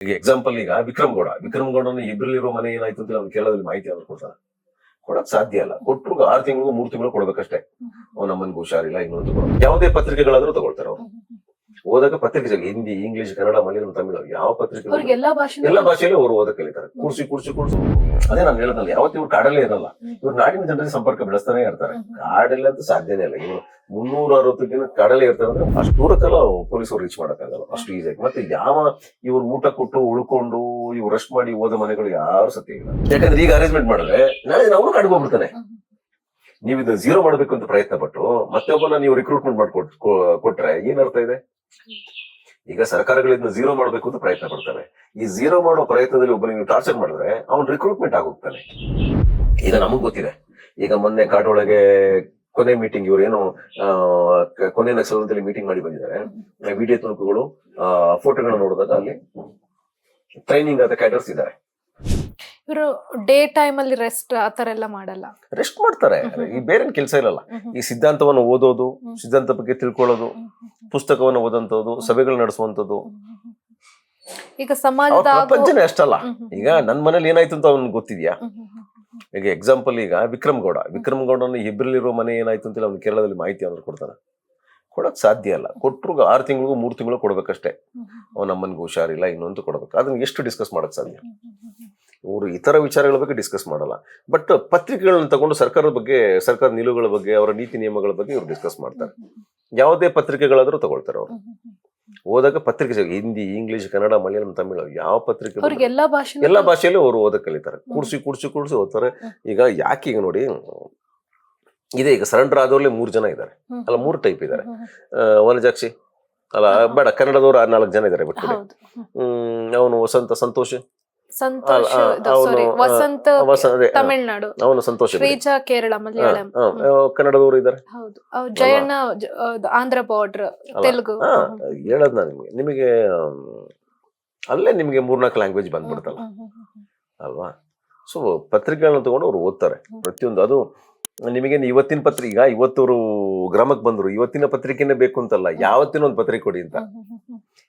ಈಗ ಎಕ್ಸಾಂಪಲ್ ಈಗ ವಿಕ್ರಮ್ ಗೌಡ. ವಿಕ್ರಮ್ ಗೌಡನ ಇಬ್ರಲ್ಲಿರೋ ಮನೆ ಏನಾಯ್ತು ಅಂತ ಅವ್ನು ಕೇಳೋದ್ರಲ್ಲಿ ಮಾಹಿತಿ ಅವ್ರು ಕೊಡ್ತಾರೆ? ಕೊಡಕ್ ಸಾಧ್ಯ ಇಲ್ಲ. ಕೊಟ್ಟರು ಆರು ತಿಂಗಳು ಮೂರು ತಿಂಗಳು ಕೊಡ್ಬೇಕಷ್ಟೇ. ಅವ್ನ ನಮ್ಮನ್ಗೆ ಹುಷಾರಿಲ್ಲ ಇನ್ನೊಂದು. ಯಾವುದೇ ಪತ್ರಿಕೆಗಳಾದ್ರೂ ತಗೊಳ್ತಾರೆ ಅವ್ರು. ಓದಾಗ ಪತ್ರಿಕೆ ಹಿಂದಿ ಇಂಗ್ಲಿಷ್ ಕನ್ನಡ ಮಲಯಾಳಂ ತಮಿಳು ಯಾವ ಪತ್ರಿಕೆ ಎಲ್ಲಾ ಭಾಷೆ ಎಲ್ಲ ಭಾಷೆಯಲ್ಲೂ ಅವರು ಓದಕ್ ಕಲಿತಾರೆ. ಕೂರ್ಸಿ ಕೂರ್ಸಿ ಕೂರ್ಸಿ ಅದೇ ನಾನು ಹೇಳೋದಲ್ಲ ಯಾವತ್ತು ಇವ್ರು ಕಾಡಲ್ಲೇ ಇರಲ್ಲ. ಇವ್ರು ನಾಡಿನ ಜನರಿಗೆ ಸಂಪರ್ಕ ಬೆಳೆಸ್ತಾನೆ ಇರ್ತಾರೆ. ಕಾಡಲ್ಲ ಅಂತ ಸಾಧ್ಯನೇ ಇಲ್ಲ. ಇವ್ರು ಮುನ್ನೂರ ಅರವತ್ತು ದಿನ ಕಾಡಲ್ಲೇ ಇರ್ತಾರೆ ಅಂದ್ರೆ ಅಷ್ಟು ದೂರಕ್ಕೆಲ್ಲ ಪೊಲೀಸರು ರೀಚ್ ಮಾಡಕ್ಕಾಗಲ್ಲ. ಅಷ್ಟು ಈಸಿಯಾಗಿ ಮತ್ತೆ ಯಾವ ಇವ್ರು ಊಟ ಕೊಟ್ಟು ಉಳ್ಕೊಂಡು ಇವ್ರು ರೆಸ್ಟ್ ಮಾಡಿ ಓದ ಮನೆಗಳು ಯಾರು ಸತ್ಯ ಇಲ್ಲ. ಯಾಕಂದ್ರೆ ಈಗ ಅರೇಂಜ್ಮೆಂಟ್ ಮಾಡಿದ್ರೆ ನಾಳೆ ಅವನು ಕಾಡಿಗೆ ಹೋಗ್ಬಿಡ್ತಾನೆ. ನೀವು ಇದು ಜೀರೋ ಮಾಡಬೇಕು ಅಂತ ಪ್ರಯತ್ನ ಪಟ್ಟು ಮತ್ತೆ ಒಬ್ಬನ ನೀವು ರಿಕ್ರೂಟ್ಮೆಂಟ್ ಮಾಡಿ ಕೊಟ್ರೆ ಏನ್ ಅರ್ಥ ಇದೆ? ಈಗ ಸರ್ಕಾರಗಳಿಂದ ಝೀರೋ ಮಾಡಬೇಕು ಅಂತ ಪ್ರಯತ್ನ ಪಡ್ತಾರೆ. ಈ ಝೀರೋ ಮಾಡೋ ಪ್ರಯತ್ನದಲ್ಲಿ ಒಬ್ಬ ನೀವು ಟಾರ್ಚರ್ ಮಾಡಿದ್ರೆ ಅವ್ನು ರಿಕ್ರೂಟ್ಮೆಂಟ್ ಆಗೋಗ್ತಾನೆ. ಈಗ ನಮಗ್ ಗೊತ್ತಿದೆ. ಈಗ ಮೊನ್ನೆ ಕಾಟೊಳಗೆ ಕೊನೆ ಮೀಟಿಂಗ್ ಇವ್ರು ಏನು ಕೊನೆ ನಕ್ಸಲದಲ್ಲಿ ಮೀಟಿಂಗ್ ಮಾಡಿ ಬಂದಿದ್ದಾರೆ. ವಿಡಿಯೋ ತುಣುಕುಗಳು ಫೋಟೋಗಳನ್ನ ನೋಡಿದಾಗ ಅಲ್ಲಿ ಟ್ರೈನಿಂಗ್ ಅಂತ ಕ್ಯಾಡರ್ಸ್ ಇದ್ದಾರೆ. ಇವರು ಡೇ ಟೈಮ್ ಅಲ್ಲಿ ರೆಸ್ಟ್ ಆತರ ಎಲ್ಲ ಮಾಡಲ್ಲ ರೆಸ್ಟ್ ಮಾಡ್ತಾರೆ ಈ ಬೇರೆ ಕೆಲಸ ಇರಲ್ಲ ಈ ಸಿದ್ಧಾಂತವನ್ನು ಓದೋದು ಸಿದ್ಧಾಂತ ಬಗ್ಗೆ ತಿಳ್ಕೊಳ್ಳೋದು ಪುಸ್ತಕವನ್ನು ಓದಂತದ್ದು ಸಭೆಗಳು ನಡೆಸುವಂತದ್ದು ಈಗ ಸಮಾಜದ ಪ್ರಪಂಚನೇ ಅಷ್ಟಲ್ಲ ಈಗ ನನ್ನ ಮನೇಲಿ ಏನಾಯ್ತು ಅಂತ ಅವ್ನಿಗೆ ಗೊತ್ತಿದ್ಯಾ. ಈಗ ಎಕ್ಸಾಂಪಲ್ ಈಗ ವಿಕ್ರಮ್ ಗೌಡ ವಿಕ್ರಮ್ ಗೌಡನ ಇಬ್ಬರಲ್ಲಿರೋ ಮನೆ ಏನಾಯ್ತು ಅಂತ ಅವ್ನು ಕೇರಳದಲ್ಲಿ ಮಾಹಿತಿ ಅವ್ರು ಕೊಡ್ತಾನೆ ಕೊಡಕ್ ಸಾಧ್ಯ ಅಲ್ಲ ಕೊಟ್ಟರು ಆರು ತಿಂಗಳಿಗೂ ಮೂರು ತಿಂಗಳು ಕೊಡ್ಬೇಕಷ್ಟೇ ಅವ್ನ ನಮ್ಮನ್ಗೆ ಹುಷಾರಿಲ್ಲ ಇನ್ನೊಂದು ಕೊಡ್ಬೇಕು ಅದನ್ನ ಎಷ್ಟು ಡಿಸ್ಕಸ್ ಮಾಡಕ್ ಸಾಧ್ಯ. ಇವರು ಇತರ ವಿಚಾರಗಳ ಬಗ್ಗೆ ಡಿಸ್ಕಸ್ ಮಾಡಲ್ಲ. ಬಟ್ ಪತ್ರಿಕೆಗಳನ್ನ ತಗೊಂಡು ಸರ್ಕಾರದ ಬಗ್ಗೆ ಸರ್ಕಾರದ ನಿಲುವುಗಳ ಬಗ್ಗೆ ಅವರ ನೀತಿ ನಿಯಮಗಳ ಬಗ್ಗೆ ಇವರು ಡಿಸ್ಕಸ್ ಮಾಡ್ತಾರೆ. ಯಾವುದೇ ಪತ್ರಿಕೆಗಳಾದರೂ ತಗೊಳ್ತಾರೆ ಅವರು. ಓದಾಗ ಪತ್ರಿಕೆ ಹಿಂದಿ ಇಂಗ್ಲಿಷ್ ಕನ್ನಡ ಮಲಯಾಳಂ ತಮಿಳು ಯಾವ ಪತ್ರಿಕೆ ಎಲ್ಲಾ ಭಾಷೆ ಎಲ್ಲ ಭಾಷೆಯಲ್ಲೂ ಅವರು ಓದಕ್ಕೆ ಕಲಿತಾರೆ. ಕೂಡ್ಸಿ ಕೂಡ್ಸಿ ಕೂಡ್ಸಿ ಓದ್ತಾರೆ. ಈಗ ಯಾಕೆ ಈಗ ನೋಡಿ ಇದೆ ಈಗ ಸರೆಂಡರ್ ಆದವ್ರಲ್ಲಿ ಮೂರು ಜನ ಇದ್ದಾರೆ. ಅಲ್ಲ ಮೂರು ಟೈಪ್ ಇದ್ದಾರೆ. ವನಜಾಕ್ಷಿ ಅಲ್ಲ. ಬೇಡ ಕನ್ನಡದವ್ರು ನಾಲ್ಕು ಜನ ಇದ್ದಾರೆ ಬಿಟ್ಟು ಅವನು ವಸಂತ ಸಂತೋಷ್ ಸಂತೋಷ್ ವಸಂತ ವಸ ತಮಿಳ್ನಾಡು. ಅವನು ಸಂತೋಷ್ ಶ್ರೀಜಾ ಕೇರಳ ಮಲಯಾಳಂ. ಕನ್ನಡದವರು ಇದ್ದಾರೆ? ಹೌದು. ಜಯಣ್ಣ ಆಂಧ್ರ ಬಾರ್ಡರ್ ತೆಲುಗು. ಹೇಳದ್ ನಾನು ನಿಮಗೆ. ನಿಮಗೆ ಅಲ್ಲೇ ನಿಮಗೆ ಮೂರ್ನಾಲ್ಕು ಲ್ಯಾಂಗ್ವೇಜ್ ಬಂದ್ಬಿಡ್ತಲ್ಲ. ಅಲ್ವಾ? ಸೊ ಪತ್ರಿಕೆಗಳನ್ನ ತಗೊಂಡು ಅವ್ರು ಓದ್ತಾರೆ. ಪ್ರತಿಯೊಂದು ಅದು ನಿಮಗೆ ಇವತ್ತಿನ ಪತ್ರಿಕೆ ಈಗ ಇವತ್ತವರು ಗ್ರಾಮಕ್ಕೆ ಬಂದ್ರು ಇವತ್ತಿನ ಪತ್ರಿಕೆನೇ ಬೇಕು ಅಂತಲ್ಲ ಯಾವತ್ತಿನ ಒಂದು ಪತ್ರಿಕೆ ಕೊಡಿ ಅಂತ.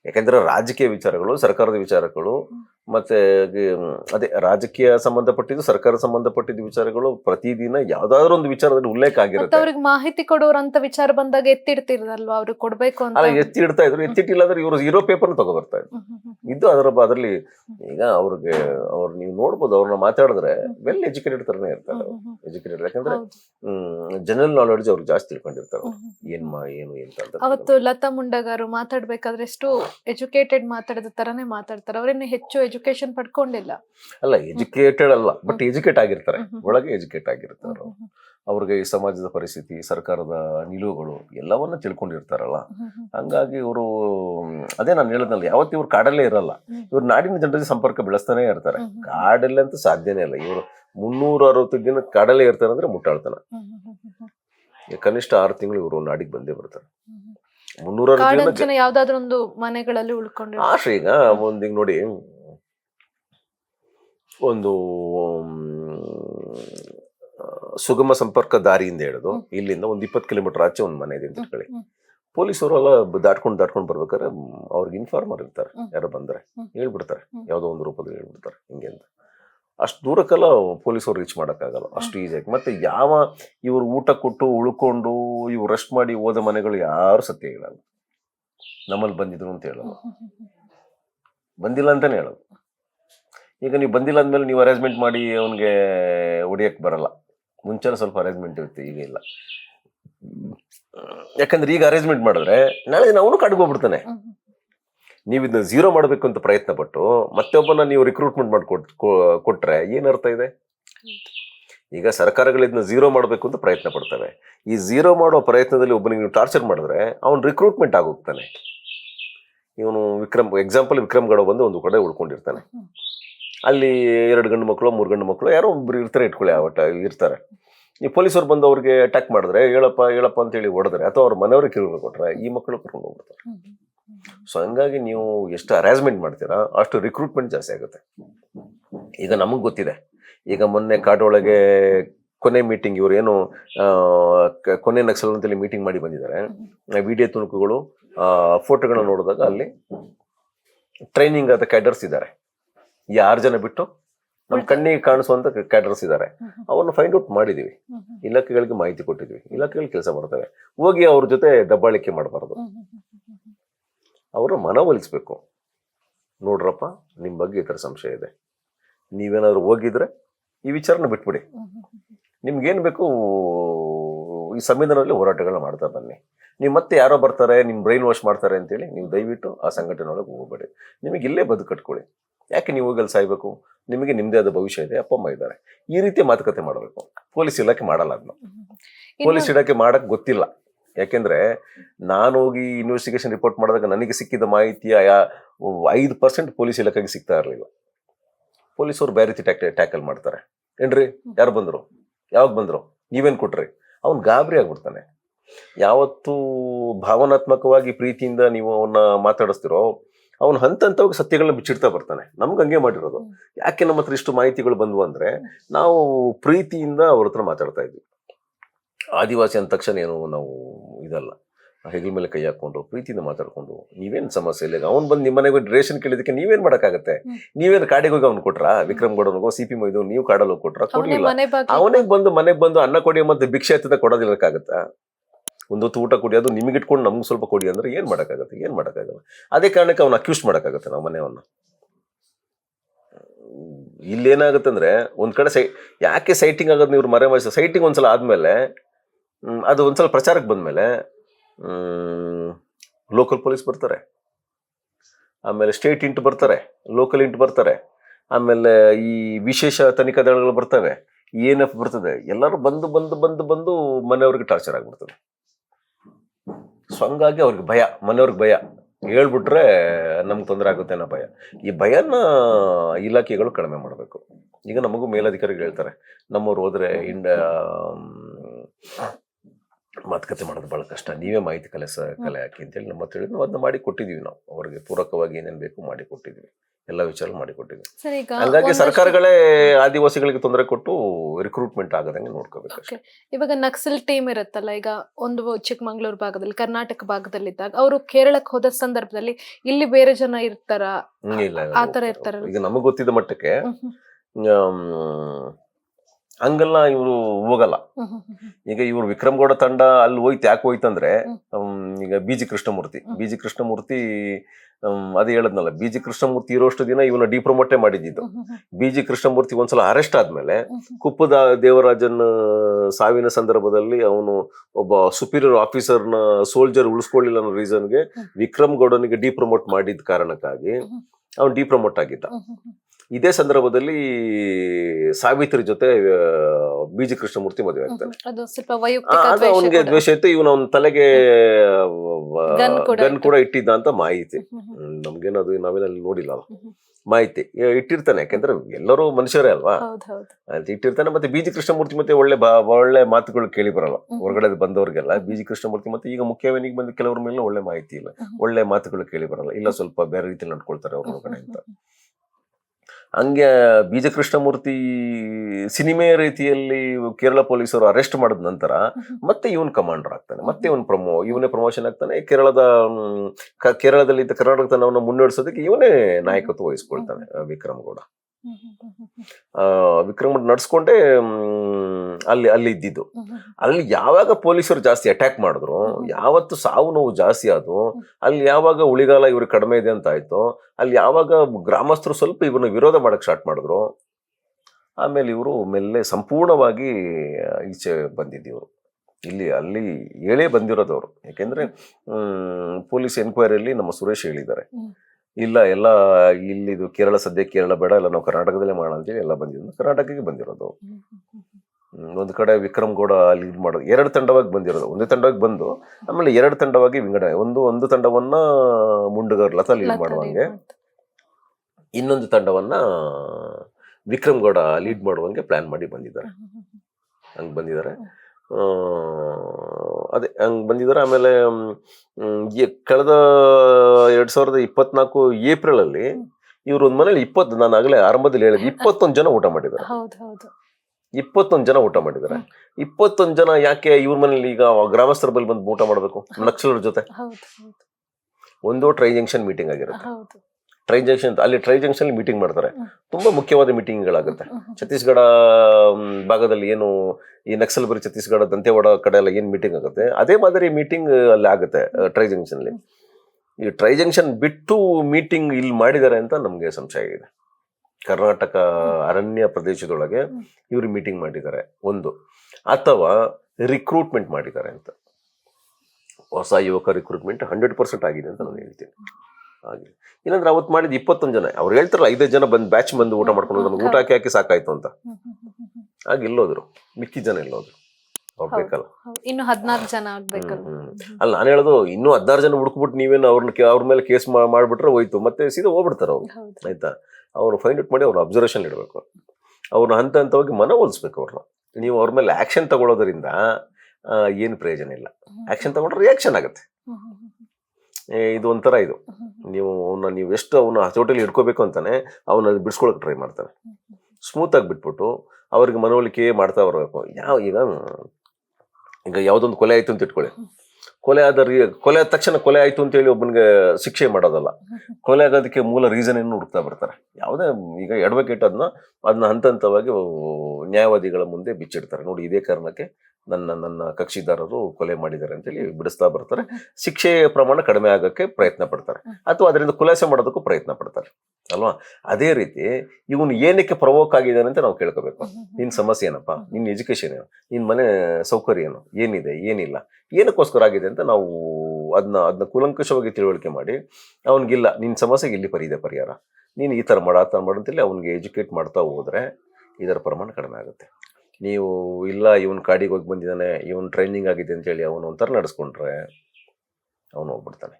ಯಾಕಂದ್ರೆ ರಾಜಕೀಯ ವಿಚಾರಗಳು ಸರ್ಕಾರದ ವಿಚಾರಗಳು. ಮತ್ತೆ ಅದೇ ರಾಜಕೀಯ ಸಂಬಂಧಪಟ್ಟಿದ್ದು ಸರ್ಕಾರ ಸಂಬಂಧಪಟ್ಟಿದ್ದ ವಿಚಾರಗಳು ಪ್ರತಿದಿನ ಯಾವ್ದಾದ್ರು ಒಂದು ವಿಚಾರದಲ್ಲಿ ಉಲ್ಲೇಖ ಆಗಿರುತ್ತೆ. ಅವ್ರಿಗೆ ಮಾಹಿತಿ ಕೊಡೋರಂತ ವಿಚಾರ ಬಂದಾಗ ಎತ್ತಿಡ್ತಿರಲ್ವಾ ಅವ್ರಿಗೆ ಕೊಡ್ಬೇಕು ಅಂತ? ಎತ್ತಿಡ್ತಾ ಎತ್ತಿ ಇಡ್ತಾ ಇದ್ರು. ಎತ್ತಿಟ್ಟಿಲ್ಲ ಅಂದ್ರೆ ಇವರು ಇರೋ ಪೇಪರ್ ತಗೋ ಬರ್ತಾ ಇದ್ರು. ಇದು ಅದರ ಅದರಲ್ಲಿ ಈಗ ಅವ್ರಿಗೆ ಅವ್ರು ನೀವು ನೋಡ್ಬೋದು ಅವ್ರನ್ನ ಮಾತಾಡಿದ್ರೆ ವೆಲ್ ಎಜುಕೇಟೆಡ್ ತರನೇ ಇರ್ತಾರೆ ಎಜುಕೇಟೆಡ್ ಯಾಕಂದ್ರೆ ಹ್ಮ್ ಜನರಲ್ ನಾಲೆಡ್ಜ್ ಅವ್ರು ಜಾಸ್ತಿ ತಿಳ್ಕೊಂಡಿರ್ತಾರೆ ಏನ್ ಮಾ ಏನು ಅಂತ ಅವತ್ತು ಲತಾ ಮುಂಡಗಾರು ಮಾತಾಡ್ಬೇಕಾದ್ರೆ ಎಷ್ಟು ಎಜುಕೇಟೆಡ್ ಮಾತಾಡಿದ ತರನೇ ಮಾತಾಡ್ತಾರೆ. ಅವ್ರೇನು ಹೆಚ್ಚು ಎಜುಕೇಶನ್ ಪಡ್ಕೊಂಡಿಲ್ಲ. ಅಲ್ಲ ಎಜುಕೇಟೆಡ್ ಅಲ್ಲ ಬಟ್ ಎಜುಕೇಟ್ ಆಗಿರ್ತಾರೆ. ಒಳಗೆ ಎಜುಕೇಟ್ ಆಗಿರ್ತಾರೆ ಅವ್ರಿಗೆ ಈ ಸಮಾಜದ ಪರಿಸ್ಥಿತಿ ಸರ್ಕಾರದ ನಿಲುವುಗಳು ಎಲ್ಲವನ್ನ ತಿಳ್ಕೊಂಡಿರ್ತಾರಲ್ಲ. ಹಂಗಾಗಿ ಇವರು ಅದೇ ನಾನು ಹೇಳದ್ನಲ್ಲ ಯಾವತ್ತು ಇವ್ರು ಕಾಡಲ್ಲೇ ಇರಲ್ಲ. ಇವ್ರು ನಾಡಿನ ಜನರಿಗೆ ಸಂಪರ್ಕ ಬೆಳೆಸ್ತಾನೆ ಇರ್ತಾರೆ. ಕಾಡಲ್ಲೇ ಅಂತ ಸಾಧ್ಯನೇ ಇಲ್ಲ. ಇವರು ಮುನ್ನೂರ ಅರವತ್ತು ದಿನ ಕಾಡಲ್ಲೇ ಇರ್ತಾರೆ ಅಂದ್ರೆ ಮುಟ್ಟಾಳ್ತಾನ. ಕನಿಷ್ಠ ಆರು ತಿಂಗಳು ಇವರು ನಾಡಿಗೆ ಬಂದೇ ಬರ್ತಾರೆ. ಮುನ್ನೂರ ಯಾವ್ದಾದ್ರು ಒಂದು ಮನೆಗಳಲ್ಲಿ ಉಳ್ಕೊಂಡು ಆಶ್ರೀಗ ಈಗ ಒಂದ್ ನೋಡಿ ಒಂದು ಸುಗಮ ಸಂಪರ್ಕ ದಾರಿಯಿಂದ ಹಿಡಿದು ಇಲ್ಲಿಂದ ಒಂದು ಇಪ್ಪತ್ತು ಕಿಲೋಮೀಟರ್ ಆಚೆ ಒಂದು ಮನೆ ಇದೆ ಅಂತ ಹೇಳಿ ಹ್ಮ್. ಪೊಲೀಸರು ಎಲ್ಲ ಬ- ದಾಟ್ಕೊಂಡು ದಾಟ್ಕೊಂಡು ಬರ್ಬೇಕಾದ್ರೆ ಅವ್ರಿಗೆ ಇನ್ಫಾರ್ಮರ್ ಇರ್ತಾರೆ. ಯಾರು ಬಂದ್ರೆ. ಹೇಳ್ಬಿಡ್ತಾರೆ. ಯಾವುದೋ ಒಂದು ರೂಪದಲ್ಲಿ ಹೇಳ್ಬಿಡ್ತಾರೆ ಹಿಂಗೆ ಅಂತ. ಅಷ್ಟು ದೂರಕ್ಕೆಲ್ಲ ಪೊಲೀಸರು ರೀಚ್ ಮಾಡೋಕ್ಕಾಗಲ್ಲ. ಅಷ್ಟು ಈಸಿಯಾಗಿ ಮತ್ತೆ ಯಾವ ಇವರು ಊಟ ಕೊಟ್ಟು ಉಳ್ಕೊಂಡು ಇವ್ರು ರೆಸ್ಟ್ ಮಾಡಿ ಹೋದ ಮನೆಗಳು ಯಾರು ಸತ್ಯ ಹೇಳಲ್ಲ. ನಮ್ಮಲ್ಲಿ ಬಂದಿದ್ರು ಅಂತ ಹ್ಮ್, ಬಂದಿಲ್ಲ ಅಂತಾನೆ ಹೇಳೋದು ಈಗ ನೀವು ಬಂದಿಲ್ಲ ಅಂದಮೇಲೆ ನೀವು ಅರೇಂಜ್ಮೆಂಟ್ ಮಾಡಿ ಅವನಿಗೆ ಹೊಡಿಯಕ್ಕೆ ಬರಲ್ಲ. ಮುಂಚೆನೂ ಸ್ವಲ್ಪ ಅರೇಂಜ್ಮೆಂಟ್ ಇರುತ್ತೆ ಈಗ ಇಲ್ಲ. ಯಾಕಂದ್ರೆ ಈಗ ಅರೇಂಜ್ಮೆಂಟ್ ಮಾಡಿದ್ರೆ ನಾಳೆ ದಿನ ಅವನು ಕಡ್ಗೋಗ್ಬಿಡ್ತಾನೆ. ನೀವು ಇದನ್ನ ಝೀರೋ ಮಾಡಬೇಕು ಅಂತ ಪ್ರಯತ್ನ ಪಟ್ಟು ಮತ್ತೊಬ್ಬನ ನೀವು ರಿಕ್ರೂಟ್ಮೆಂಟ್ ಕೊ- ಕೊಟ್ರೆ ಏನ್ ಅರ್ಥ ಇದೆ? ಈಗ ಸರ್ಕಾರಗಳು ಇದನ್ನ ಝೀರೋ ಮಾಡಬೇಕು ಅಂತ ಪ್ರಯತ್ನ ಪಡ್ತವೆ. ಈ ಝೀರೋ ಮಾಡೋ ಪ್ರಯತ್ನದಲ್ಲಿ ಒಬ್ಬನಿಗೆ ನೀವು ಟಾರ್ಚರ್ ಮಾಡಿದ್ರೆ ಅವ್ನು ರಿಕ್ರೂಟ್ಮೆಂಟ್ ಆಗೋಗ್ತಾನೆ. ಇವನು ವಿಕ್ರಮ್ ಎಕ್ಸಾಂಪಲ್ ವಿಕ್ರಮ್ ಗೌಡ ಬಂದು ಒಂದು ಕಡೆ ಉಳ್ಕೊಂಡಿರ್ತಾನೆ. ಅಲ್ಲಿ ಎರಡು ಗಂಡು ಮಕ್ಕಳು ಮೂರು ಗಂಡು ಮಕ್ಕಳು ಯಾರೋ ಒಬ್ಬರು ಇರ್ತಾರೆ ಇಟ್ಕೊಳ್ಳಿ ಆ ಒಟ್ಟ ಇರ್ತಾರೆ. ಈ ಪೊಲೀಸರು ಬಂದು ಅವ್ರಿಗೆ ಅಟ್ಯಾಕ್ ಮಾಡಿದ್ರೆ ಹೇಳಪ್ಪ ಹೇಳಪ್ಪ ಅಂತೇಳಿ ಹೊಡೆದ್ರೆ ಅಥವಾ ಅವ್ರ ಮನೆಯವ್ರಿಗೆ ಕಿರುಗಳು ಕೊಟ್ಟರೆ ಈ ಮಕ್ಕಳು ಕರ್ಕೊಂಡು ಹೋಗ್ಬಿಡ್ತಾರೆ. ಸೊ ಹಂಗಾಗಿ ನೀವು ಎಷ್ಟು ಅರೇಂಜ್ಮೆಂಟ್ ಮಾಡ್ತೀರಾ ಅಷ್ಟು ರಿಕ್ರೂಟ್ಮೆಂಟ್ ಜಾಸ್ತಿ ಆಗುತ್ತೆ. ಈಗ ನಮಗೆ ಗೊತ್ತಿದೆ. ಈಗ ಮೊನ್ನೆ ಕಾಡೊಳಗೆ ಕೊನೆ ಮೀಟಿಂಗ್ ಇವರು ಏನು ಕೊನೆ ನಕ್ಸಲ್ ಅಂತೇಳಿ ಮೀಟಿಂಗ್ ಮಾಡಿ ಬಂದಿದ್ದಾರೆ. ವಿಡಿಯೋ ತುಣುಕುಗಳು ಫೋಟೋಗಳನ್ನ ನೋಡಿದಾಗ ಅಲ್ಲಿ ಟ್ರೈನಿಂಗ್ ಆದ ಕ್ಯಾಡರ್ಸ್ ಇದ್ದಾರೆ. ಈ ಆರು ಜನ ಬಿಟ್ಟು ನಮ್ಮ ಕಣ್ಣಿಗೆ ಕಾಣಿಸುವಂತ ಕ್ಯಾಡರ್ಸ್ ಇದ್ದಾರೆ. ಅವ್ರನ್ನ ಫೈಂಡ್ ಔಟ್ ಮಾಡಿದೀವಿ. ಇಲಾಖೆಗಳಿಗೆ ಮಾಹಿತಿ ಕೊಟ್ಟಿದ್ವಿ. ಇಲಾಖೆಗಳು ಕೆಲಸ ಮಾಡ್ತವೆ. ಹೋಗಿ ಅವ್ರ ಜೊತೆ ದಬ್ಬಾಳಿಕೆ ಮಾಡಬಾರ್ದು. ಮನ ಮನವೊಲಿಸ್ಬೇಕು ನೋಡ್ರಪ್ಪ ನಿಮ್ಮ ಬಗ್ಗೆ ಈ ಥರ ಸಂಶಯ ಇದೆ. ನೀವೇನಾದ್ರು ಹೋಗಿದ್ರೆ ಈ ವಿಚಾರನ ಬಿಟ್ಬಿಡಿ. ನಿಮ್ಗೇನ್ ಬೇಕು? ಈ ಸಂವಿಧಾನದಲ್ಲಿ ಹೋರಾಟಗಳನ್ನ ಮಾಡ್ತಾ ಬನ್ನಿ. ನೀವು ಮತ್ತೆ ಯಾರೋ ಬರ್ತಾರೆ ನಿಮ್ ಬ್ರೈನ್ ವಾಶ್ ಮಾಡ್ತಾರೆ ಅಂತೇಳಿ ನೀವು ದಯವಿಟ್ಟು ಆ ಸಂಘಟನೆ ಒಳಗೆ ಹೋಗಬೇಡಿ. ನಿಮಗೆ ಇಲ್ಲೇ ಬದುಕು ಕಟ್ಕೊಳ್ಳಿ. ಯಾಕೆ ನೀವು ಹೋಗಲ್ಲಿ ಸಾಯ್ಬೇಕು ನಿಮಗೆ ನಿಮ್ಮದೇ ಆದ ಭವಿಷ್ಯ ಇದೆ ಅಪ್ಪ ಅಮ್ಮ ಇದ್ದಾರೆ. ಈ ರೀತಿ ಮಾತುಕತೆ ಮಾಡಬೇಕು. ಪೊಲೀಸ್ ಇಲಾಖೆ ಮಾಡಲ್ಲ ಅದನ್ನ ಪೊಲೀಸ್ ಇಲಾಖೆ ಮಾಡಕ್ ಗೊತ್ತಿಲ್ಲ. ಯಾಕೆಂದ್ರೆ ನಾನು ಹೋಗಿ ಇನ್ವೆಸ್ಟಿಗೇಷನ್ ರಿಪೋರ್ಟ್ ಮಾಡಿದಾಗ ನನಗೆ ಸಿಕ್ಕಿದ ಮಾಹಿತಿಯ ಐದು ಪರ್ಸೆಂಟ್ ಪೊಲೀಸ್ ಇಲಾಖೆಗೆ ಸಿಗ್ತಾ ಇರಲಿಲ್ಲ. ಪೊಲೀಸ್ ಪೊಲೀಸರು ಬೇರೆ ರೀತಿ ಟ್ಯಾಕ್ ಟ್ಯಾಕಲ್ ಮಾಡ್ತಾರೆ. ಏನ್ರಿ? ಯಾರು ಬಂದ್ರು? ಯಾವಾಗ ಬಂದ್ರು? ನೀವೇನು ಕೊಟ್ರಿ? ಅವ್ನ್ ಗಾಬರಿ ಆಗ್ಬಿಡ್ತಾನೆ. ಯಾವತ್ತು ಭಾವನಾತ್ಮಕವಾಗಿ ಪ್ರೀತಿಯಿಂದ ನೀವು ಅವನ್ನ ಮಾತಾಡಿಸ್ತಿರೋ ಅವನು ಹಂತ ಹಂತವಾಗಿ ಸತ್ಯಗಳನ್ನ ಬಿಚ್ಚಿಡ್ತಾ ಬರ್ತಾನೆ. ನಮ್ಗೆ ಹಂಗೆ ಮಾಡಿರೋದು. ಯಾಕೆ ನಮ್ಮ ಹತ್ರ ಇಷ್ಟು ಮಾಹಿತಿಗಳು ಬಂದ್ವು ಅಂದ್ರೆ ನಾವು ಪ್ರೀತಿಯಿಂದ ಅವ್ರ ಹತ್ರ ಮಾತಾಡ್ತಾ ಇದ್ವಿ. ಆದಿವಾಸಿ ಅಂದ ತಕ್ಷಣ ಏನು ನಾವು ಇದಲ್ಲ. ಹೆಗಲ ಮೇಲೆ ಕೈ ಹಾಕೊಂಡು ಪ್ರೀತಿಯಿಂದ ಮಾತಾಡ್ಕೊಂಡು ನೀವೇನು ಸಮಸ್ಯೆ ಇಲ್ಲ ಅವ್ನು ಬಂದು ನಿಮ್ಮ ಮನೆಗೆ ರೇಷನ್ ಕೇಳಿದಕ್ಕೆ ನೀವೇನು ಮಾಡೋಕ್ಕಾಗತ್ತೆ? ನೀವೇನು ಕಾಡಿಗೆ ಹೋಗಿ ಅವ್ನು ಕೊಟ್ರಾ? ವಿಕ್ರಮ್ ಗೌಡನಿಗೋ ಸಿ ಪಿ ಮೊಯ್ದು ನೀವು ಕಾಡಲ್ಲಿ ಹೋಗಿ ಕೊಟ್ರ? ಕೊಡಲಿಲ್ಲ. ಅವನಿಗೆ ಬಂದು ಮನೆಗೆ ಬಂದು ಅನ್ನ ಕೊಡಿ ಮತ್ತೆ ಭಿಕ್ಷೆ ಹತ್ತಿದ ಕೊಡೋದಿಲ್ಲಕ್ಕಾಗತ್ತಾ ಒಂದೊತ್ತು ಊಟ ಕೊಡಿ, ಅದು ನಿಮಗೆ ಇಟ್ಕೊಂಡು ನಮ್ಗೆ ಸ್ವಲ್ಪ ಕೊಡಿ ಅಂದ್ರೆ ಏನು ಮಾಡೋಕ್ಕಾಗತ್ತೆ, ಏನು ಮಾಡೋಕ್ಕಾಗಲ್ಲ. ಅದೇ ಕಾರಣಕ್ಕೆ ಅವ್ನು ಅಕ್ಯೂಸ್ ಮಾಡೋಕ್ಕಾಗತ್ತೆ ನಾವು ಮನೆಯವನ್ನ ಇಲ್ಲೇನಾಗುತ್ತೆ ಅಂದ್ರೆ ಒಂದು ಕಡೆ ಸೈ, ಯಾಕೆ ಸೈಟಿಂಗ್ ಆಗೋದು ನೀವು ಮರೆ ಮಾಡಿಸ ಸೈಟಿಂಗ್ ಒಂದ್ಸಲ ಆದ್ಮೇಲೆ ಅದು ಒಂದ್ಸಲ ಪ್ರಚಾರಕ್ಕೆ ಬಂದಮೇಲೆ ಲೋಕಲ್ ಪೊಲೀಸ್ ಬರ್ತಾರೆ. ಆಮೇಲೆ ಸ್ಟೇಟ್ ಇಂಟ್ ಬರ್ತಾರೆ ಲೋಕಲ್ ಇಂಟ್ ಬರ್ತಾರೆ. ಆಮೇಲೆ ಈ ವಿಶೇಷ ತನಿಖಾ ದಳಗಳು ಬರ್ತವೆ. ಎನ್ ಎಫ್ ಬರ್ತದೆ. ಎಲ್ಲರೂ ಬಂದು ಬಂದು ಬಂದು ಬಂದು ಮನೆಯವ್ರಿಗೆ ಟಾರ್ಚರ್ ಆಗ್ಬಿಡ್ತದೆ. ಸೊ ಹಂಗಾಗಿ ಅವ್ರಿಗೆ ಭಯ, ಮನೆಯವ್ರಿಗೆ ಭಯ. ಹೇಳ್ಬಿಟ್ರೆ ನಮ್ಗೆ ತೊಂದರೆ ಆಗುತ್ತೆ ಅನ್ನೋ ಭಯ. ಈ ಭಯನ ಇಲಾಖೆಗಳು ಕಡಿಮೆ ಮಾಡಬೇಕು. ಈಗ ನಮಗೂ ಮೇಲಧಿಕಾರಿಗಳು ಹೇಳ್ತಾರೆ, ನಮ್ಮವ್ರು ಹೋದರೆ ಇಂಡ ಮಾತುಕತೆ ಮಾಡೋದು ಬಹಳ ಕಷ್ಟ. ನೀವೇ ಮಾಹಿತಿ ಕಲೆ ಸ ಕಲೆ ಹಾಕಿ ಅಂತೇಳಿ ನಮ್ಮ ಹತ್ರ ಹೇಳಿದ್ರು. ಅದನ್ನ ಮಾಡಿ ಕೊಟ್ಟಿದ್ದೀವಿ ನಾವು. ಅವ್ರಿಗೆ ಪೂರಕವಾಗಿ ಏನೇನು ಬೇಕು ಮಾಡಿ ಕೊಟ್ಟಿದ್ವಿ. ಎಲ್ಲ ವಿಚಾರ ಮಾಡಿ ಈಗ ಹಂಗಾಗಿ ಸರ್ಕಾರಗಳೇ ಆದಿವಾಸಿಗಳಿಗೆ ತೊಂದರೆ ಕೊಟ್ಟು ರಿಕ್ರೂಟ್ಮೆಂಟ್ ಆಗದಂಗೆ ನೋಡ್ಕೋಬೇಕು ಇವಾಗ ನಕ್ಸಲ್ ಟೀಮ್ ಇರುತ್ತಲ್ಲ ಈಗ ಒಂದು ಚಿಕ್ಕಮಂಗ್ಳೂರು ಭಾಗದಲ್ಲಿ ಕರ್ನಾಟಕ ಭಾಗದಲ್ಲಿದ್ದಾಗ ಅವರು ಕೇರಳಕ್ಕೆ ಹೋದ ಸಂದರ್ಭದಲ್ಲಿ ಇಲ್ಲಿ ಬೇರೆ ಜನ ಇರ್ತಾರ? ಆತರ ಇಲ್ಲ ಇಲ್ಲ, ಆ ತರ ಹೋಗ್ತಾರೆ. ಈಗ ನಮಗೆ ಗೊತ್ತಿದ್ದ ಮಟ್ಟಕ್ಕೆ ಹಂಗೆಲ್ಲ ಇವರು ಹೋಗಲ್ಲ. ಈಗ ಇವರು ವಿಕ್ರಮಗೌಡ ತಂಡ ಅಲ್ಲಿ ಹೋಯ್ತು ಯಾಕೆ ಹೋಯ್ತಂದ್ರೆ. ಈಗ B G Krishnamurthy. B G Krishnamurthy ಅದೇ ಹೇಳದ್ನಲ್ಲ ಬಿ ಜಿ ಕೃಷ್ಣಮೂರ್ತಿ ಇರೋಷ್ಟು ದಿನ ಇವನ್ನ ಡಿಪ್ರೊಮೋಟೆ ಮಾಡಿದ್ದು. ಬಿ ಜಿ ಕೃಷ್ಣಮೂರ್ತಿ ಒಂದ್ಸಲ ಅರೆಸ್ಟ್ ಆದ್ಮೇಲೆ. ಕುಪ್ಪದ ದೇವರಾಜನ್ ಸಾವಿನ ಸಂದರ್ಭದಲ್ಲಿ ಅವನು ಒಬ್ಬ ಸುಪೀರಿಯರ್ ಆಫೀಸರ್ನ ಸೋಲ್ಜರ್ ಉಳಿಸ್ಕೊಳ್ಳಿಲ್ಲ ಅನ್ನೋ ರೀಸನ್ಗೆ. ವಿಕ್ರಮ್ ಗೌಡನಿಗೆ ಡಿಪ್ರಮೋಟ್ ಮಾಡಿದ ಕಾರಣಕ್ಕಾಗಿ. ಅವನು ಡಿಪ್ರಮೋಟ್ ಆಗಿದ್ದ. ಇದೇ ಸಂದರ್ಭದಲ್ಲಿ ಸಾವಿತ್ರಿ ಜೊತೆ ಬಿ ಜಿ ಕೃಷ್ಣಮೂರ್ತಿ ಮದುವೆ ಆಗ್ತಾನೆ. ಅದು ಅವನಿಗೆ. ದ್ವೇಷ ಇತ್ತು. ಇವನ ಅವನ ತಲೆಗೆ ಗನ್ ಕೂಡ ಇಟ್ಟಿದ್ದ ಅಂತ ಮಾಹಿತಿ. ನಮ್ಗೇನದು ನಾವೇನಲ್ಲಿ ನೋಡಿಲ್ಲ. ಮಾಹಿತಿ. ಇಟ್ಟಿರ್ತಾನೆ. ಯಾಕೆಂದ್ರೆ ಎಲ್ಲರೂ ಮನುಷ್ಯರೇ ಅಲ್ವಾ? ಅಂತ ಇಟ್ಟಿರ್ತಾನೆ. ಮತ್ತೆ ಬಿ ಜಿ ಕೃಷ್ಣಮೂರ್ತಿ ಮತ್ತೆ ಒಳ್ಳೆ ಒಳ್ಳೆ ಮಾತುಗಳು ಕೇಳಿ ಬರಲ್ಲ. ಹೊರಗಡೆ ಬಂದವರಿಗೆಲ್ಲ ಬಿ ಜಿ ಕೃಷ್ಣಮೂರ್ತಿ ಮತ್ತೆ ಈಗ ಮುಖ್ಯವೇನಿಗೆ ಬಂದ ಕೆಲವ್ರ ಮೇಲೆ ಒಳ್ಳೆ ಮಾಹಿತಿ ಇಲ್ಲ. ಒಳ್ಳೆ ಮಾತುಗಳು ಕೇಳಿ ಬರಲ್ಲ. ಇಲ್ಲ ಸ್ವಲ್ಪ ಬೇರೆ ರೀತಿಯಲ್ಲಿ ನಡ್ಕೊಳ್ತಾರೆ ಅವ್ರ ಒಳಗಡೆ ಅಂತ. ಹಂಗೆ ಬಿಜೆ ಕೃಷ್ಣಮೂರ್ತಿ ಸಿನಿಮೆ ರೀತಿಯಲ್ಲಿ ಕೇರಳ ಪೊಲೀಸರು ಅರೆಸ್ಟ್ ಮಾಡಿದ ನಂತರ. ಮತ್ತೆ ಇವನ್ ಕಮಾಂಡರ್ ಆಗ್ತಾನೆ ಮತ್ತೆ ಇವನ್ ಪ್ರಮೋ ಇವನೇ ಪ್ರಮೋಷನ್ ಆಗ್ತಾನೆ ಕೇರಳದ ಕೇರಳದಲ್ಲಿ ಕರ್ನಾಟಕ ತನವನ್ನು ಮುನ್ನಡೆಸೋದಕ್ಕೆ ಇವನೇ ನಾಯಕತ್ವ ವಹಿಸ್ಕೊಳ್ತಾನೆ ವಿಕ್ರಮ್ ಗೌಡ. ವಿಕ್ರಮ್ ನಡ್ಸ್ಕೊಂಡೇ ಅಲ್ಲಿ ಅಲ್ಲಿ ಇದ್ದಿದ್ದು. ಅಲ್ಲಿ ಯಾವಾಗ ಪೊಲೀಸರು ಜಾಸ್ತಿ ಅಟ್ಯಾಕ್ ಮಾಡಿದ್ರು ಯಾವತ್ತು ಸಾವು ನೋವು ಜಾಸ್ತಿ ಆದ್ರು ಅಲ್ಲಿ ಯಾವಾಗ ಉಳಿಗಾಲ ಇವ್ರಿಗೆ ಕಡಿಮೆ ಇದೆ ಅಂತ ಆಯ್ತು ಅಲ್ಲಿ ಯಾವಾಗ ಗ್ರಾಮಸ್ಥರು ಸ್ವಲ್ಪ ಇವ್ರನ್ನ ವಿರೋಧ ಮಾಡಕ್ ಸ್ಟಾರ್ಟ್ ಮಾಡಿದ್ರು ಆಮೇಲೆ ಇವರು ಮೆಲ್ಲೆ ಸಂಪೂರ್ಣವಾಗಿ ಈಚೆ ಬಂದಿದ್ದೀವಿ ಇಲ್ಲಿ ಅಲ್ಲಿ ಹೇಳೇ ಬಂದಿರೋದು ಅವರು ಯಾಕೆಂದ್ರೆ ಪೊಲೀಸ್ ಎನ್ಕ್ವೈರಿಯಲ್ಲಿ ನಮ್ಮ ಸುರೇಶ್ ಹೇಳಿದ್ದಾರೆ. ಇಲ್ಲ ಎಲ್ಲ ಇಲ್ಲಿದು ಕೇರಳ ಸದ್ಯ ಕೇರಳ ಬೇಡ ಎಲ್ಲ ನಾವು ಕರ್ನಾಟಕದಲ್ಲೇ ಮಾಡೋಣ ಅಂತೇಳಿ ಎಲ್ಲ ಬಂದಿರೋದು ಕರ್ನಾಟಕಕ್ಕೆ ಬಂದಿರೋದು. ಒಂದು ಕಡೆ ವಿಕ್ರಮ್ ಗೌಡ ಲೀಡ್ ಮಾಡೋದು. ಎರಡು ತಂಡವಾಗಿ ಬಂದಿರೋದು. ಒಂದೇ ತಂಡವಾಗಿ ಬಂದು ಆಮೇಲೆ ಎರಡು ತಂಡವಾಗಿ ವಿಂಗಡಣೆ. ಒಂದು ಒಂದು ತಂಡವನ್ನ ಮುಂಡುಗರ್ ಲತಾ ಲೀಡ್ ಮಾಡುವಂಗೆ. ಇನ್ನೊಂದು ತಂಡವನ್ನ ವಿಕ್ರಮ್ ಗೌಡ ಲೀಡ್ ಮಾಡುವಂಗೆ ಪ್ಲಾನ್ ಮಾಡಿ ಬಂದಿದ್ದಾರೆ. ಹಂಗ್ ಬಂದಿದ್ದಾರೆ. ಅದೇ ಹಂಗೆ ಬಂದಿದ್ದಾರೆ ಆಮೇಲೆ ಕಳೆದ ಎರಡ್ ಸಾವಿರದ ಇಪ್ಪತ್ನಾಲ್ಕು ಏಪ್ರಿಲಲ್ಲಿ ಇವರು ಒಂದು ಮನೇಲಿ ಇಪ್ಪತ್ತು ನಾನು ಆಗಲೇ ಆರಂಭದಲ್ಲಿ ಹೇಳಿದೆ ಇಪ್ಪತ್ತೊಂದು ಜನ ಊಟ ಮಾಡಿದ್ದಾರೆ ಇಪ್ಪತ್ತೊಂದು ಜನ ಊಟ ಮಾಡಿದ್ದಾರೆ ಇಪ್ಪತ್ತೊಂದು ಜನ ಯಾಕೆ ಇವ್ರ ಮನೇಲಿ ಈಗ ಗ್ರಾಮಸ್ಥರ ಬಳಿ ಬಂದು ಊಟ ಮಾಡಬೇಕು? ನಕ್ಸಲರ ಜೊತೆ? ಒಂದು ಟ್ರೈ ಜಂಕ್ಷನ್ ಮೀಟಿಂಗ್ ಆಗಿರುತ್ತೆ. ಟ್ರೈ ಜಂಕ್ಷನ್ ಅಲ್ಲಿ ಟ್ರೈ ಜಂಕ್ಷನ್ ಮೀಟಿಂಗ್ ಮಾಡ್ತಾರೆ. ತುಂಬಾ ಮುಖ್ಯವಾದ ಮೀಟಿಂಗ್ಗಳಾಗುತ್ತೆ ಛತ್ತೀಸ್ಗಢ ಭಾಗದಲ್ಲಿ ಏನು ಈ ನಕ್ಸಲ್ ಬರಿ ಛತ್ತೀಸ್ಗಢ ದಂತೆವಾಡ ಕಡೆ ಎಲ್ಲ ಏನು ಮೀಟಿಂಗ್ ಆಗುತ್ತೆ? ಅದೇ ಮಾದರಿ ಮೀಟಿಂಗ್ ಅಲ್ಲಿ ಆಗುತ್ತೆ ಟ್ರೈ ಜಂಕ್ಷನ್ ಅಲ್ಲಿ ಈ ಟ್ರೈ ಜಂಕ್ಷನ್ ಬಿಟ್ಟು ಮೀಟಿಂಗ್ ಇಲ್ಲಿ ಮಾಡಿದ್ದಾರೆ ಅಂತ ನಮಗೆ ಸಂಶಯ ಇದೆ. ಕರ್ನಾಟಕ ಅರಣ್ಯ ಪ್ರದೇಶದೊಳಗೆ. ಇವರು ಮೀಟಿಂಗ್ ಮಾಡಿದ್ದಾರೆ ಒಂದು. ಅಥವಾ ರಿಕ್ರೂಟ್ಮೆಂಟ್ ಮಾಡಿದ್ದಾರೆ ಅಂತ. ಹೊಸ ಯುವಕ ರಿಕ್ರೂಟ್ಮೆಂಟ್ ಹಂಡ್ರೆಡ್ ಪರ್ಸೆಂಟ್ ಆಗಿದೆ ಅಂತ ನಾನು ಹೇಳ್ತೀನಿ. ಆಗಿದೆ ಇಲ್ಲಾಂದ್ರೆ ಅವತ್ತು ಮಾಡಿದ ಇಪ್ಪತ್ತೊಂದು ಜನ. ಅವ್ರು ಹೇಳ್ತಾರಲ್ಲ ಐದೈದು ಜನ ಬಂದು ಬ್ಯಾಚ್ ಬಂದು ಊಟ ಮಾಡ್ಕೊಂಡು ನಮ್ಗೆ ಊಟ ಹಾಕಿ ಹಾಕಿ ಸಾಕಾಯ್ತು ಅಂತ. ಹಾಗೆ. ಆಗ ಎಲ್ಲೋದ್ರು ಮಿಕ್ಕಿ ಜನ ಇಲ್ಲೋದ್ರು. ಅವ್ರು. ಬೇಕಲ್ಲ. ಇನ್ನು ಹದ್ನಾಲ್ಕು ಜನ ಆಗ್ಬೇಕಲ್ಲ ಅಲ್ಲ ನಾನು ಹೇಳೋದು ಇನ್ನೂ ಹದಿನಾರು ಜನ ಹುಡುಕ್ಬಿಟ್ಟು ನೀವೇನು ಅವ್ರನ್ನ ಅವ್ರ ಮೇಲೆ ಕೇಸ್ ಮಾಡ್ಬಿಟ್ರೆ ಹೋಯ್ತು. ಮತ್ತೆ ಸೀದಾ ಹೋಗ್ಬಿಡ್ತಾರೆ ಅವ್ರು. ಆಯ್ತಾ? ಅವ್ರು ಫೈಂಡ್ ಔಟ್ ಮಾಡಿ ಅವ್ರ ಅಬ್ಸರ್ವೇಷನ್ ಇಡಬೇಕು. ಅವ್ರನ್ನ ಹಂತ ಹಂತವಾಗಿ ಮನವೊಲಿಸ್ಬೇಕು ಅವ್ರನ್ನ ನೀವು ಅವ್ರ ಮೇಲೆ ಆಕ್ಷನ್ ತಗೊಳ್ಳೋದ್ರಿಂದ ಏನು ಪ್ರಯೋಜನ ಇಲ್ಲ. ಆಕ್ಷನ್ ತಗೊಂಡ್ರೆ ರಿಯಾಕ್ಷನ್ ಆಗುತ್ತೆ. ಇದು ಒಂಥರ ಇದು. ನೀವು ಅವನ್ನ ನೀವು ಎಷ್ಟು ಅವನ ಹತೋಟಿಲಿ ಇಟ್ಕೋಬೇಕು ಅಂತಾನೆ ಅವನ್ನ ಬಿಡಿಸ್ಕೊಳಕ್ಕೆ ಟ್ರೈ ಮಾಡ್ತಾರೆ ಸ್ಮೂತ್ ಆಗಿ ಬಿಟ್ಬಿಟ್ಟು ಅವ್ರಿಗೆ ಮನವೊಲಿಕೆ ಮಾಡ್ತಾ ಬರಬೇಕು. ಯಾವ, ಈಗ ಈಗ ಯಾವುದೊಂದು ಕೊಲೆ ಆಯ್ತು ಅಂತ ಇಟ್ಕೊಳ್ಳಿ. ಕೊಲೆ ಆದ ರೀ, ಕೊಲೆ ಆದ ತಕ್ಷಣ ಕೊಲೆ ಆಯ್ತು ಅಂತ ಹೇಳಿ ಒಬ್ಬನಿಗೆ ಶಿಕ್ಷೆ ಮಾಡೋದಲ್ಲ. ಕೊಲೆ ಆಗೋದಕ್ಕೆ ಮೂಲ ರೀಸನ್ ಏನು ಹುಡುಕ್ತಾ ಬರ್ತಾರೆ. ಯಾವುದೇ, ಈಗ ಅಡ್ವೊಕೇಟ್ ಅದನ್ನ ಅದನ್ನ ಹಂತ ಹಂತವಾಗಿ ನ್ಯಾಯವಾದಿಗಳ ಮುಂದೆ ಬಿಚ್ಚಿಡ್ತಾರೆ. ನೋಡಿ, ಇದೇ ಕಾರಣಕ್ಕೆ ನನ್ನ ನನ್ನ ಕಕ್ಷಿದಾರರು ಕೊಲೆ ಮಾಡಿದ್ದಾರೆ ಅಂತೇಳಿ ಬಿಡಿಸ್ತಾ ಬರ್ತಾರೆ. ಶಿಕ್ಷೆಯ ಪ್ರಮಾಣ ಕಡಿಮೆ ಆಗೋಕ್ಕೆ ಪ್ರಯತ್ನ ಪಡ್ತಾರೆ. ಅಥವಾ ಅದರಿಂದ ಖುಲಾಸೆ ಮಾಡೋದಕ್ಕೂ ಪ್ರಯತ್ನ ಪಡ್ತಾರೆ. ಅಲ್ವಾ? ಅದೇ ರೀತಿ ಇವನು ಏನಕ್ಕೆ ಪ್ರವೋಕ್ ಆಗಿದ್ದಾನೆ ಅಂತ ನಾವು ಕೇಳ್ಕೋಬೇಕು. ನಿನ್ನ ಸಮಸ್ಯೆ ಏನಪ್ಪ? ನಿನ್ನ ಎಜುಕೇಶನ್ ಏನು? ನಿನ್ನ ಮನೆ ಸೌಕರ್ಯ ಏನು? ಏನಿದೆ? ಏನಿಲ್ಲ? ಏನಕ್ಕೋಸ್ಕರ ಆಗಿದೆ ಅಂತ ನಾವು ಅದನ್ನ ಅದನ್ನ ಕೂಲಂಕುಷವಾಗಿ ತಿಳುವಳಿಕೆ ಮಾಡಿ ಅವನಿಗಿಲ್ಲ ನಿನ್ನ ಸಮಸ್ಯೆಗೆ ಇಲ್ಲಿ ಪರಿದೆ ಪರಿಹಾರ. ನೀನು ಈ ಥರ ಮಾಡ ಆ ಥರ ಮಾಡು ಅವ್ನಿಗೆ ಎಜುಕೇಟ್ ಮಾಡ್ತಾ ಹೋದರೆ ಇದರ ಪ್ರಮಾಣ ಕಡಿಮೆ ಆಗುತ್ತೆ. ನೀವು ಇಲ್ಲ ಇವನ್ ಕಾಡಿಗೆ ಹೋಗಿ ಬಂದಿದ್ದಾನೆ ಇವನ್ ಟ್ರೈನಿಂಗ್ ಆಗಿದೆ ಅಂತೇಳಿ ಅವನು ಒಂಥರ ನಡೆಸ್ಕೊಂಡ್ರೆ ಅವನು ಹೋಗ್ಬಿಡ್ತಾನೆ.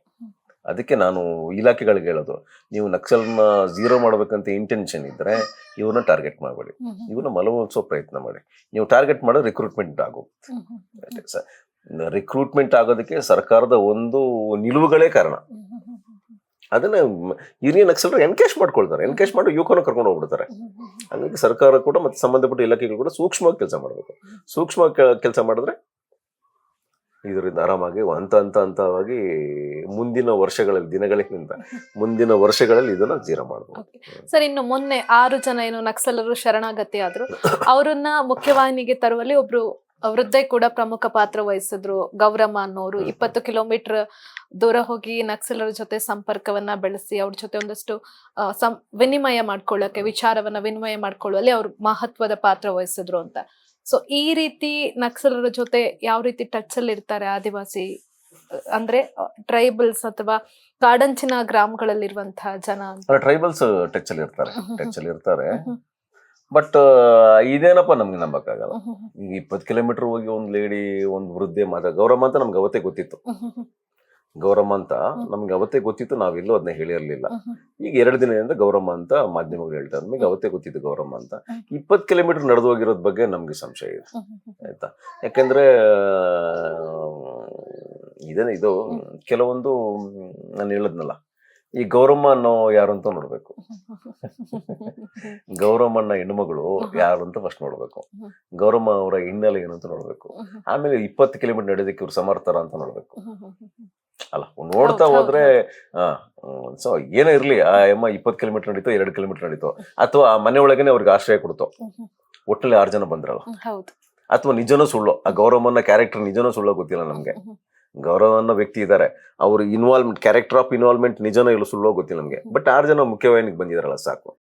ಅದಕ್ಕೆ ನಾನು ಇಲಾಖೆಗಳಿಗೆ ಹೇಳೋದು ನೀವು ನಕ್ಸಲ್ನ ಝೀರೋ ಮಾಡಬೇಕಂತ ಇಂಟೆನ್ಷನ್ ಇದ್ರೆ ಇವ್ರನ್ನ ಟಾರ್ಗೆಟ್ ಮಾಡಬೇಡಿ. ಇವ್ರನ್ನ ಮಲವೊಲಿಸೋ ಪ್ರಯತ್ನ ಮಾಡಿ. ನೀವು ಟಾರ್ಗೆಟ್ ಮಾಡೋ ರಿಕ್ರೂಟ್ಮೆಂಟ್ ಆಗು. ಹ್ಮ್, ಹ್ಮ್, ಹ್ಮ್, ರಿಕ್ರೂಟ್ಮೆಂಟ್ ಆಗೋದಕ್ಕೆ ಸರ್ಕಾರದ ಒಂದು ನಿಲುವುಗಳೇ ಕಾರಣ. ಅದನ್ನ ಹಿರಿಯ ನಕ್ಸಲರು ಎನ್ಕೇಶ್ ಮಾಡ್ಕೊಳ್ತಾರೆ. ಎನ್ಕೇಶ್ ಮಾಡಿ ಯುವಕನ ಕರ್ಕೊಂಡು ಹೋಗ್ಬಿಡ್ತಾರೆ. ಹಂಗಾಗಿ ಸರ್ಕಾರ ಕೂಡ ಮತ್ತೆ ಸಂಬಂಧಪಟ್ಟ ಇಲಾಖೆಗಳು ಕೂಡ ಸೂಕ್ಷ್ಮವಾಗಿ ಕೆಲಸ ಮಾಡಬೇಕು. ಸೂಕ್ಷ್ಮವಾಗಿ ಕೆಲಸ ಮಾಡಿದ್ರೆ ಇದರಿಂದ ಆರಾಮಾಗಿ ಹಂತ ಹಂತ ಹಂತವಾಗಿ ಮುಂದಿನ ವರ್ಷಗಳಲ್ಲಿ ದಿನಗಳಿಗಿಂತ ಮುಂದಿನ ವರ್ಷಗಳಲ್ಲಿ ಇದನ್ನ ಜೀರೋ ಮಾಡಬಹುದು ಸರ್ ಇನ್ನು ಮೊನ್ನೆ ಆರು ಜನ ಏನು ನಕ್ಸಲರು ಶರಣಾಗತಿ ಆದ್ರು ಅವರನ್ನ ಮುಖ್ಯವಾಹಿನಿಗೆ ತರುವಲ್ಲಿ ಒಬ್ರು ವೃದ್ಧೆ ಕೂಡ ಪ್ರಮುಖ ಪಾತ್ರ ವಹಿಸಿದ್ರು. ಗೌರಮ್ಮ ಅನ್ನೋರು ಇಪ್ಪತ್ತು ಕಿಲೋಮೀಟರ್ ದೂರ ಹೋಗಿ ನಕ್ಸಲರ ಜೊತೆ ಸಂಪರ್ಕವನ್ನ ಬೆಳೆಸಿ ಅವ್ರ ಜೊತೆ ಒಂದಷ್ಟು ಸಂ ವಿನಿಮಯ ಮಾಡ್ಕೊಳ್ಳಕ್ಕೆ ವಿಚಾರವನ್ನ ವಿನಿಮಯ ಮಾಡ್ಕೊಳ್ಳುವಲ್ಲಿ ಅವ್ರು ಮಹತ್ವದ ಪಾತ್ರ ವಹಿಸಿದ್ರು ಅಂತ. ಸೊ ಈ ರೀತಿ ನಕ್ಸಲರ ಜೊತೆ ಯಾವ ರೀತಿ ಟಚ್ ಅಲ್ಲಿ ಇರ್ತಾರೆ ಆದಿವಾಸಿ ಅಂದ್ರೆ ಟ್ರೈಬಲ್ಸ್ ಅಥವಾ ಕಾಡಂಚಿನ ಗ್ರಾಮಗಳಲ್ಲಿರುವಂತಹ ಜನ ಟ್ರೈಬಲ್ಸ್ ಟಚ್ ಅಲ್ಲಿ ಇರ್ತಾರೆ ಟಚ್ ಅಲ್ಲಿ ಇರ್ತಾರೆ. ಬಟ್ ಇದೇನಪ್ಪ ನಮ್ಗೆ ನಂಬಕ್ಕಾಗಲ್ಲ. ಈಗ ಇಪ್ಪತ್ತು ಕಿಲೋಮೀಟರ್ ಹೋಗಿ ಒಂದ್ ಲೇಡಿ ಒಂದು ವೃದ್ಧೆ ಮಾತ್ರ ಗೌರಮ್ಮ ಅಂತ ನಮ್ಗೆ ಅವತ್ತೇ ಗೊತ್ತಿತ್ತು. ಗೌರಮ್ಮ ಅಂತ. ನಮ್ಗೆ ಅವತ್ತೇ ಗೊತ್ತಿತ್ತು ನಾವೆಲ್ಲೂ ಅದನ್ನ ಹೇಳಿರ್ಲಿಲ್ಲ. ಈಗ ಎರಡು ದಿನದಿಂದ ಗೌರಮ್ಮ ಅಂತ ಮಾಧ್ಯಮಗಳು ಹೇಳ್ತಾರೆ. ನಮಗೆ ಅವತ್ತೇ ಗೊತ್ತಿತ್ತು ಗೌರಮ್ಮ ಅಂತ. ಇಪ್ಪತ್ತು ಕಿಲೋಮೀಟರ್ ನಡೆದು ಹೋಗಿರೋದ್ ಬಗ್ಗೆ ನಮ್ಗೆ ಸಂಶಯ ಇದೆ. ಆಯ್ತಾ? ಯಾಕಂದ್ರೆ ಇದೇನೆ ಇದು ಕೆಲವೊಂದು ನಾನು ಹೇಳದ್ನಲ್ಲ ಈ ಗೌರಮ್ಮ ಅನ್ನೋ ಯಾರು ಅಂತ ನೋಡ್ಬೇಕು. ಗೌರಮ್ಮ ಅನ್ನ ಹೆಣ್ಮಗಳು ಯಾರು ಅಂತ ಫಸ್ಟ್ ನೋಡ್ಬೇಕು. ಗೌರಮ್ಮ ಅವರ ಹಿನ್ನೆಲೆ ಏನು ಅಂತ ನೋಡ್ಬೇಕು. ಆಮೇಲೆ ಇಪ್ಪತ್ತು ಕಿಲೋಮೀಟರ್ ನಡೆಯೋದಕ್ಕೆ ಇವ್ರು ಸಮರ್ಥರ ಅಂತ ನೋಡ್ಬೇಕು. ಅಲ್ಲ ನೋಡ್ತಾ ಹೌದು, ಹೋದ್ರೆ ಸೊ ಏನೇ ಇರ್ಲಿ ಆ ಅಮ್ಮ ಇಪ್ಪತ್ತು ಕಿಲೋಮೀಟರ್ ನಡೀತೋ ಎರಡು ಕಿಲೋಮೀಟರ್ ನಡೀತೋ ಅಥವಾ ಆ ಮನೆ ಒಳಗೇನೆ ಅವ್ರಿಗೆ ಆಶ್ರಯ ಕೊಡ್ತೋ ಒಟ್ಟಿನಲ್ಲಿ ಆರು ಜನ ಬಂದ್ರಲ್ಲ. ಅಥವಾ ನಿಜನೂ ಸುಳ್ಳು ಆ ಗೌರಮ್ಮನ ಕ್ಯಾರೆಕ್ಟರ್ ನಿಜನೂ ಸುಳ್ಳೋ ಗೊತ್ತಿಲ್ಲ ನಮ್ಗೆ. ಗೌರವ ಅನ್ನೋ ವ್ಯಕ್ತಿ ಇದ್ದಾರೆ ಅವರು ಇನ್ವಾಲ್ವ್ಮೆಂಟ್ ಕ್ಯಾರೆಕ್ಟರ್ ಆಫ್ ಇನ್ವಾಲ್ವ್ಮೆಂಟ್ ನಿಜನೋ ಇಲ್ಲ ಸುಳ್ಳೋ ಗೊತ್ತಿಲ್ಲ ನಮಗೆ. ಬಟ್ ಆರು ಜನ ಮುಖ್ಯವಾಹಿನಿಗೆ ಬಂದಿದಾರಲ್ಲ ಸಾಕು.